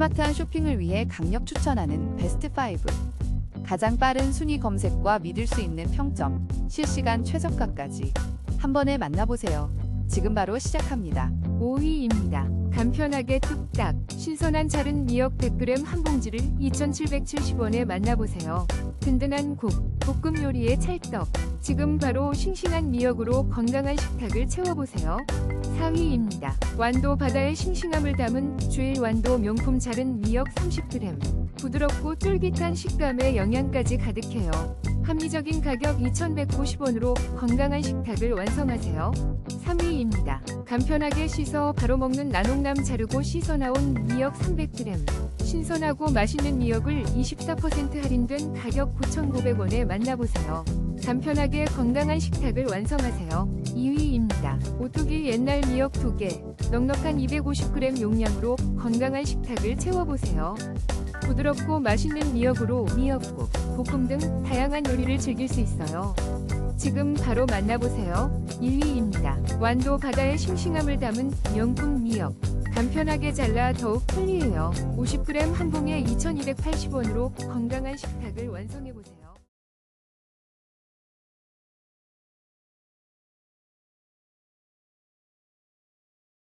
스마트한 쇼핑을 위해 강력 추천하는 베스트 5. 가장 빠른 순위 검색과 믿을 수 있는 평점, 실시간 최저가까지 한 번에 만나보세요. 지금 바로 시작합니다. 5위입니다. 간편하게 뚝딱 신선한 자른 미역 100g 한 봉지를 2,770원에 만나보세요. 든든한 국, 볶음 요리의 찰떡. 지금 바로 싱싱한 미역으로 건강한 식탁을 채워보세요. 4위입니다. 완도 바다의 싱싱함을 담은 주일 완도 명품 자른 미역 30g. 부드럽고 쫄깃한 식감에 영양까지 가득해요. 합리적인 가격 2,190원으로 건강한 식탁을 완성하세요. 3위입니다. 간편하게 씻어 바로 먹는 나농남 자르고 씻어 나온 미역 300g. 신선하고 맛있는 미역을 24% 할인된 가격 9,900원에 만나보세요. 간편하게 건강한 식탁을 완성하세요. 2위입니다. 오뚜기 옛날 미역 2개. 넉넉한 250g 용량으로 건강한 식탁을 채워보세요. 부드럽고 맛있는 미역으로 미역국, 볶음 등 다양한 요리를 즐길 수 있어요. 지금 바로 만나보세요. 1위입니다. 완도 바다의 싱싱함을 담은 명품 미역. 간편하게 잘라 더욱 편리해요. 50g 한 봉에 2,280원으로 건강한 식탁을 완성해보세요.